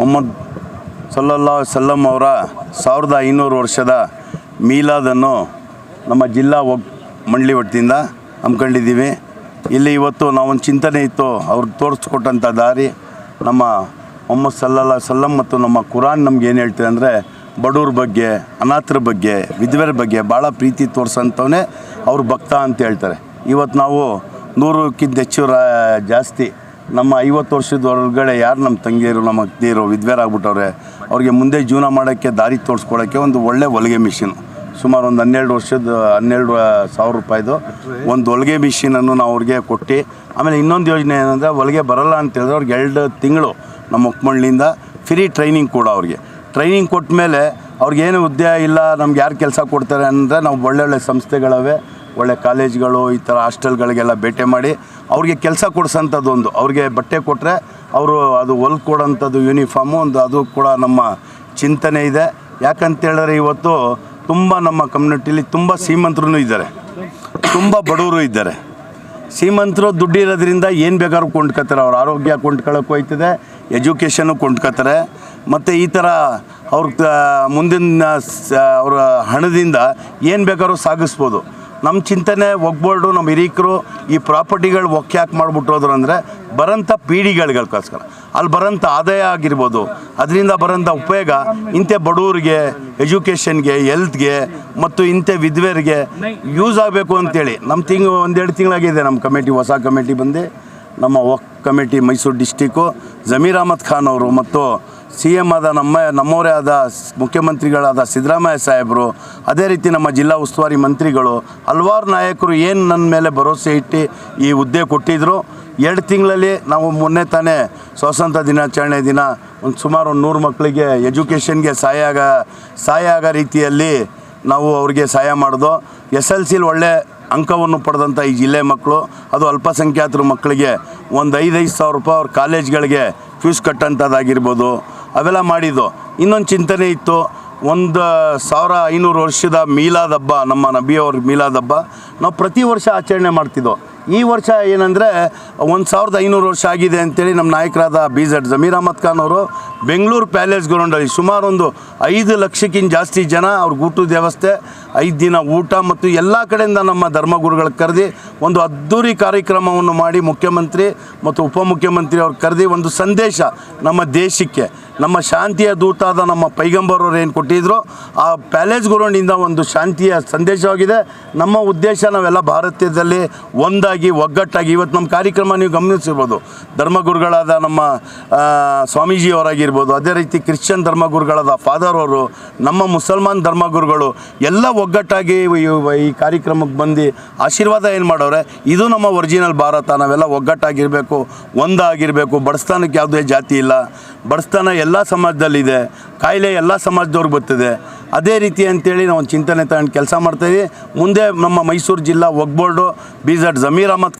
ಮೊಹಮ್ಮದ್ ಸಲ್ಲಲ್ಲಾ ಸಲ್ಲಂ ಅವರ ಸಾವಿರದ ಐನೂರು ವರ್ಷದ ಮೀಲಾದನ್ನು ನಮ್ಮ ಜಿಲ್ಲಾ ಒ ಮಂಡಳಿ ವತಿಯಿಂದ ಹಮ್ಮಿಕೊಂಡಿದ್ದೀವಿ. ಇಲ್ಲಿ ಇವತ್ತು ನಾವೊಂದು ಚಿಂತನೆ ಇತ್ತು, ಅವ್ರಿಗೆ ತೋರಿಸ್ಕೊಟ್ಟಂಥ ದಾರಿ, ನಮ್ಮ ಮೊಹಮ್ಮದ್ ಸಲ್ಲಲ್ಲಾ ಸಲ್ಲಂ ಮತ್ತು ನಮ್ಮ ಕುರಾನ್ ನಮ್ಗೆ ಏನು ಹೇಳ್ತೀವಿ ಅಂದರೆ, ಬಡವ್ರ ಬಗ್ಗೆ, ಅನಾಥರ ಬಗ್ಗೆ ವಿಧವೆರ ಬಗ್ಗೆ ಭಾಳ ಪ್ರೀತಿ ತೋರಿಸೋಂಥವನ್ನೇ ಅವ್ರ ಭಕ್ತ ಅಂತ ಹೇಳ್ತಾರೆ. ಇವತ್ತು ನಾವು ನೂರಕ್ಕಿಂತ ಹೆಚ್ಚು ರಾ, ಜಾಸ್ತಿ ನಮ್ಮ ಐವತ್ತು ವರ್ಷದ ಹೊರಗಡೆ ಯಾರು ನಮ್ಮ ತಂಗಿಯರು, ನಮ್ಮ ಅತ್ತಿಯರು ವಿಧವೆರಾಗ್ಬಿಟ್ಟವ್ರೆ ಅವ್ರಿಗೆ ಮುಂದೆ ಜೀವನ ಮಾಡೋಕ್ಕೆ, ದಾರಿ ತೋರಿಸ್ಕೊಳ್ಳೋಕ್ಕೆ ಒಂದು ಒಳ್ಳೆ ಹೊಲಿಗೆ ಮಿಷಿನ್. ಸುಮಾರು ಒಂದು ಹನ್ನೆರಡು ವರ್ಷದ, ಹನ್ನೆರಡು ಸಾವಿರ ರೂಪಾಯಿದು ಒಂದು ಹೊಲಿಗೆ ಮಿಷಿನನ್ನು ನಾವು ಅವ್ರಿಗೆ ಕೊಟ್ಟು, ಆಮೇಲೆ ಇನ್ನೊಂದು ಯೋಜನೆ ಏನಂದರೆ ಹೊಲಿಗೆ ಬರಲ್ಲ ಅಂತ ಹೇಳಿದ್ರೆ ಅವ್ರಿಗೆ ಎರಡು ತಿಂಗಳು ನಮ್ಮ ಒಕ್ಕಮಳ್ಳಿಯಿಂದ ಫ್ರೀ ಟ್ರೈನಿಂಗ್ ಕೂಡ ಅವ್ರಿಗೆ. ಟ್ರೈನಿಂಗ್ ಕೊಟ್ಟ ಮೇಲೆ ಅವ್ರಿಗೇನು ಉದ್ಯೋಗ ಇಲ್ಲ, ನಮ್ಗೆ ಯಾರು ಕೆಲಸ ಕೊಡ್ತಾರೆ ಅಂದರೆ ನಾವು ಒಳ್ಳೊಳ್ಳೆ ಸಂಸ್ಥೆಗಳವೆ ಒಳ್ಳೆ ಕಾಲೇಜ್ಗಳು, ಈ ಥರ ಹಾಸ್ಟೆಲ್ಗಳಿಗೆಲ್ಲ ಭೇಟಿ ಮಾಡಿ ಅವ್ರಿಗೆ ಕೆಲಸ ಕೊಡಿಸೋಂಥದ್ದು ಒಂದು. ಅವ್ರಿಗೆ ಬಟ್ಟೆ ಕೊಟ್ಟರೆ ಅವರು ಅದು ಹೊಲ್ದು ಕೊಡೋಂಥದ್ದು ಯೂನಿಫಾರ್ಮು ಒಂದು ಅದು ಕೂಡ ನಮ್ಮ ಚಿಂತನೆ ಇದೆ. ಯಾಕಂತೇಳಿದ್ರೆ ಇವತ್ತು ತುಂಬ ನಮ್ಮ ಕಮ್ಯುನಿಟಿಲಿ ತುಂಬ ಸೀಮಂತರೂ ಇದ್ದಾರೆ. ತುಂಬ ಬಡವರು ಇದ್ದಾರೆ. ಶ್ರೀಮಂತರು ದುಡ್ಡಿರೋದ್ರಿಂದ ಏನು ಬೇಕಾದ್ರೂ ಕೊಂಡ್ಕೊತಾರೆ. ಅವ್ರ ಆರೋಗ್ಯ ಕೊಂಡ್ಕೊಳ್ಳೋಕೆ ಹೋಯ್ತದೆ ಎಜುಕೇಷನು ಕೊಂಡ್ಕೊತಾರೆ. ಮತ್ತು ಈ ಥರ ಅವ್ರ ಮುಂದಿನ ಅವರ ಹಣದಿಂದ ಏನು ಬೇಕಾದ್ರೂ ಸಾಗಿಸ್ಬೋದು. ನಮ್ಮ ಚಿಂತನೆ ಒಗ್ಬೋರ್ಡು ನಮ್ಮ ಹಿರೀಕರು ಈ ಪ್ರಾಪರ್ಟಿಗಳು ಒಕ್ಕೆ ಹಾಕಿ ಮಾಡ್ಬಿಟ್ಟು ಹೋದ್ರು ಅಂದರೆ ಬರೋಂಥ ಪೀಳಿಗೆಗಳಿಗೋಸ್ಕರ ಅಲ್ಲಿ ಬರೋಂಥ ಆದಾಯ ಆಗಿರ್ಬೋದು, ಅದರಿಂದ ಬರೋಂಥ ಉಪಯೋಗ ಇಂಥ ಬಡವರಿಗೆ ಎಜುಕೇಷನ್ಗೆ, ಹೆಲ್ತ್ಗೆ ಮತ್ತು ಇಂಥ ವಿಧವೆಯರಿಗೆ ಯೂಸ್ ಆಗಬೇಕು ಅಂತೇಳಿ. ನಮ್ಮ ತಿಂಗ್, ಒಂದೆರಡು ತಿಂಗಳಾಗಿದೆ ನಮ್ಮ ಕಮಿಟಿ, ಹೊಸ ಕಮಿಟಿ ಬಂದು, ನಮ್ಮ ಒಕ್ ಕಮಿಟಿ ಮೈಸೂರು ಡಿಸ್ಟಿಕ್ಕು ಜಮೀರ್ ಅಹಮದ್ ಖಾನ್ ಅವರು ಮತ್ತು ಸಿ ಎಂ ಆದ ನಮ್ಮ, ನಮ್ಮವರೇ ಆದ ಮುಖ್ಯಮಂತ್ರಿಗಳಾದ ಸಿದ್ದರಾಮಯ್ಯ ಸಾಹೇಬರು, ಅದೇ ರೀತಿ ನಮ್ಮ ಜಿಲ್ಲಾ ಉಸ್ತುವಾರಿ ಮಂತ್ರಿಗಳು, ಹಲವಾರು ನಾಯಕರು ಏನು ನನ್ನ ಮೇಲೆ ಭರವಸೆ ಇಟ್ಟು ಈ ಹುದ್ದೆ ಕೊಟ್ಟಿದ್ದರು ಎರಡು ತಿಂಗಳಲ್ಲಿ ನಾವು ಮೊನ್ನೆ ತಾನೇ ಸ್ವಾತಂತ್ರ್ಯ ದಿನಾಚರಣೆ ದಿನ ಒಂದು ಸುಮಾರು ಒಂದು ನೂರು ಮಕ್ಕಳಿಗೆ ಎಜುಕೇಷನ್ಗೆ ಸಹಾಯ ಆಗ ಸಹಾಯ ಆಗ ರೀತಿಯಲ್ಲಿ ನಾವು ಅವ್ರಿಗೆ ಸಹಾಯ ಮಾಡೋದು. ಎಸ್ ಎಲ್ ಸಿಲಿ ಒಳ್ಳೆ ಅಂಕವನ್ನು ಪಡೆದಂಥ ಈ ಜಿಲ್ಲೆ ಮಕ್ಕಳು ಅದು ಅಲ್ಪಸಂಖ್ಯಾತರ ಮಕ್ಕಳಿಗೆ ಒಂದು ಐದೈದು ಸಾವಿರ ರೂಪಾಯಿ ಅವ್ರ ಕಾಲೇಜ್ಗಳಿಗೆ ಫೀಸ್ ಕಟ್ಟಂಥದ್ದಾಗಿರ್ಬೋದು ಅವೆಲ್ಲ ಮಾಡಿದ್ದು. ಇನ್ನೊಂದು ಚಿಂತನೆ ಇತ್ತು, ಒಂದು ಸಾವಿರ ಐನೂರು ವರ್ಷದ ಮೀಲಾದ ಹಬ್ಬ ನಮ್ಮ ನಬಿಯವ್ರ ಮೀಲಾದ ಹಬ್ಬ ನಾವು ಪ್ರತಿ ವರ್ಷ ಆಚರಣೆ ಮಾಡ್ತಿದ್ದೋ. ಈ ವರ್ಷ ಏನಂದರೆ ಒಂದು ಸಾವಿರದ ಐನೂರು ವರ್ಷ ಆಗಿದೆ ಅಂತೇಳಿ ನಮ್ಮ ನಾಯಕರಾದ ಬಿ ಜೆಡ್ ಜಮೀರ್ ಅಹಮದ್ ಖಾನ್ ಅವರು ಬೆಂಗಳೂರು ಪ್ಯಾಲೇಸ್ ಗ್ರೌಂಡಲ್ಲಿ ಸುಮಾರು ಒಂದು ಐದು ಲಕ್ಷಕ್ಕಿಂತ ಜಾಸ್ತಿ ಜನ ಅವ್ರ ಊಟದ ವ್ಯವಸ್ಥೆ ಐದು ದಿನ ಊಟ ಮತ್ತು ಎಲ್ಲ ಕಡೆಯಿಂದ ನಮ್ಮ ಧರ್ಮಗುರುಗಳಿಗೆ ಕರೆದಿ ಒಂದು ಅದ್ಧೂರಿ ಕಾರ್ಯಕ್ರಮವನ್ನು ಮಾಡಿ ಮುಖ್ಯಮಂತ್ರಿ ಮತ್ತು ಉಪಮುಖ್ಯಮಂತ್ರಿ ಅವ್ರು ಕರೆದಿ ಒಂದು ಸಂದೇಶ ನಮ್ಮ ದೇಶಕ್ಕೆ, ನಮ್ಮ ಶಾಂತಿಯ ದೂತಾದ ನಮ್ಮ ಪೈಗಂಬರವ್ರು ಏನು ಕೊಟ್ಟಿದ್ರು, ಆ ಪ್ಯಾಲೇಸ್ ಗ್ರೌಂಡಿಂದ ಒಂದು ಶಾಂತಿಯ ಸಂದೇಶವಾಗಿದೆ. ನಮ್ಮ ಉದ್ದೇಶ ನಾವೆಲ್ಲ ಭಾರತದಲ್ಲಿ ಒಂದಾಗಿ ಒಗ್ಗಟ್ಟಾಗಿ ಇವತ್ತು ನಮ್ಮ ಕಾರ್ಯಕ್ರಮ ನೀವು ಗಮನಿಸಿರ್ಬೋದು. ಧರ್ಮಗುರುಗಳಾದ ನಮ್ಮ ಸ್ವಾಮೀಜಿಯವರಾಗಿರ್ಬೋದು, ಅದೇ ರೀತಿ ಕ್ರಿಶ್ಚಿಯನ್ ಧರ್ಮಗುರುಗಳಾದ ಫಾದರ್ ಅವರು, ನಮ್ಮ ಮುಸಲ್ಮಾನ್ ಧರ್ಮಗುರುಗಳು ಎಲ್ಲ ಒಗ್ಗಟ್ಟಾಗಿ ಈ- ಈ ಕಾರ್ಯಕ್ರಮಕ್ಕೆ ಬಂದು ಆಶೀರ್ವಾದ ಏನು ಮಾಡೋರೆ, ಇದು ನಮ್ಮ ಒರಿಜಿನಲ್ ಭಾರತ, ನಾವೆಲ್ಲ ಒಗ್ಗಟ್ಟಾಗಿರಬೇಕು, ಒಂದಾಗಿರಬೇಕು. ಬಡಸ್ತಾನಕ್ಕೆ ಯಾವುದೇ ಜಾತಿ ಇಲ್ಲ. ಬಡಸ್ತಾನ ಎಲ್ಲ ಸಮಾಜದಲ್ಲಿದೆ. ಕಾಯಿಲೆ ಎಲ್ಲ ಸಮಾಜದವ್ರಿಗೆ ಬರ್ತದೆ. ಅದೇ ರೀತಿ ಅಂತೇಳಿ ನಾವು ಚಿಂತನೆ ತಗೊಂಡು ಕೆಲಸ ಮಾಡ್ತಾಯಿದ್ದೀವಿ ಮುಂದೆ ನಮ್ಮ ಮೈಸೂರು ಜಿಲ್ಲಾ ಒಗ್ಬೋರ್ಡು ಬಿ ಜಡ್ ಜಮೀರ್ ಅಹಮದ್